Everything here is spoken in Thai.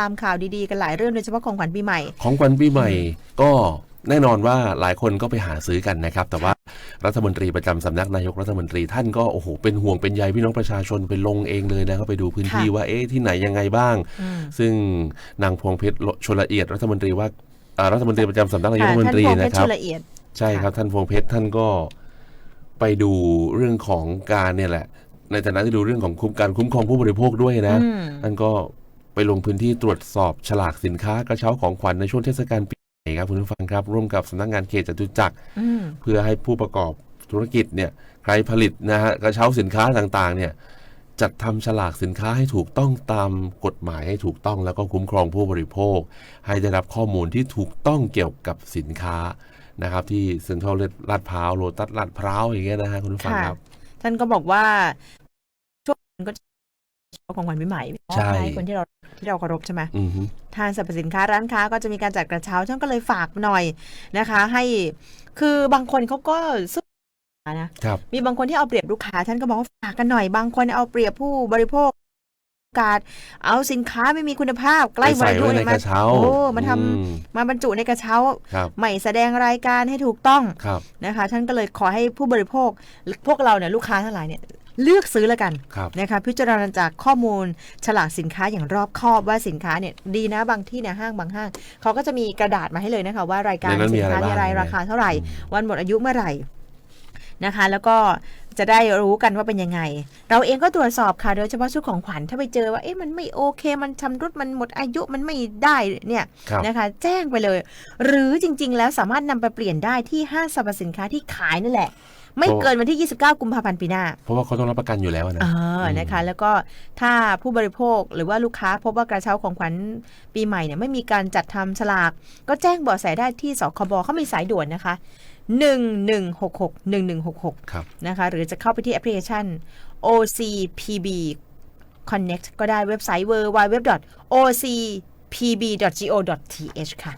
ตามข่าวดีๆกันหลายเรื่องโดยเฉพาะของขวัญปีใหม่ ของขวัญปีใหม่ก็แน่นอนว่าหลายคนก็ไปหาซื้อกันนะครับ แต่ว่ารัฐมนตรีประจำสำนักนายกรัฐมนตรีท่านก็โอ้โหเป็นห่วงเป็นใยพี่น้องประชาชนไปลงเองเลยนะก็ไปดูพื้นที่ค่ะว่าเอ๊ะที่ไหนยังไงบ้างอืมซึ่งนางพวงเพชรชลละเอียดรัฐมนตรีว่าอ่ารัฐมนตรีประจำสำนักนายกรัฐมนตรีท่านพงษ์เพนะชรครับชุละเอียดใช่ครับท่านพวงเพชรท่านก็ไปดูเรื่องของการเนี่ยแหละ ในฐานะที่ดูเรื่องของคุ้มการคุ้มครองผู้บริโภคด้วยนะอืมท่านก็ ไปลงพื้นที่ตรวจสอบฉลากสินค้ากระเช้าของขวัญในช่วงเทศกาลปีใหม่ครับคุณผู้ฟังครับ ร่วมกับสำนักงานเขตจตุจักรอืมเพื่อให้ผู้ประกอบธุรกิจเนี่ยใครผลิตนะฮะกระเช้าสินค้าต่างๆ เนี่ยจัดทำฉลากสินค้าให้ถูกต้องตามกฎหมายให้ถูกต้องแล้วก็คุ้มครองผู้บริโภค ให้ได้รับข้อมูลที่ถูกต้องเกี่ยวกับสินค้านะครับ ที่เซ็นทรัลลาดพร้าวโลตัสลาดพร้าวอย่างเงี้ยนะฮะคุณผู้ฟังค่ะครับท่านก็บอกว่าช่วงนั้นก็ ของขวัญปีใหม่ใช่ห้คนที่เราที่เราเคารพใช่ไหมอือฮึทางสรรพสินค้าร้านค้าก็จะมีการจัดกระเช้าท่านก็เลยฝากหน่อยนะคะ ให้คือบางคนเขาก็สู้นะครับมีบางคนที่เอาเปรียบลูกค้าท่านก็บอกว่าฝากกันหน่อย บางคนเอาเปรียบผู้บริโภคการเอาสินค้าไม่มีคุณภาพใกล้ไปวันใส่อายุไว้ในเนี่ยกมาระเช้าโอ้มาทำอืมมาบรรจุในกระเช้าครับใหม่แสดงรายการให้ถูกต้องครับนะคะท่านก็เลยขอให้ผู้บริโภคพวกเราเนี่ยลูกค้าทั้งหลายเนี่ย เลือกซื้อแล้วกันครับนะคะพิจารณาจากข้อมูลฉลากสินค้าอย่างรอบคอบว่าสินค้าเนี่ยดีนะบางที่เนี่ยห้างบางห้างเขาก็จะมีกระดาษมาให้เลยนะคะว่ารายการในนั้นมีสินอะไรค้าบ้างมีอะไรใช่ไหมราคาเท่าไหร่อืมวันหมดอายุเมื่อไหร่นะคะ แล้วก็จะได้รู้กันว่าเป็นยังไง เราเองก็ตรวจสอบค่ะ โดยเฉพาะชุดของขวัญถ้าไปเจอว่าเอ๊ะมันไม่โอเค มันชำรุดมันหมดอายุมันไม่ได้เนี่ยครับนะคะ แจ้งไปเลย หรือจริง ๆ แล้วสามารถนำไปเปลี่ยนได้ที่ห้างสรรพสินค้าที่ขายนั่นแหละ ไม่เกินวันที่ 29 กุมภาพันธ์ปีหน้า เพราะว่าเขาต้องรับประกันอยู่แล้วนะเออนะคะ แล้วก็ถ้าผู้บริโภคหรือว่าลูกค้าพบว่ากระเช้าของขวัญปีใหม่เนี่ยไม่มีการจัดทำฉลาก ก็แจ้งเบาะแสได้ที่สคบเขามีสายด่วนนะคะ 1166 1166ครับนะคะ หรือจะเข้าไปที่แอปพลิเคชัน OCPB Connect ก็ได้เว็บไซต์ www.ocpb.go.th ค่ะ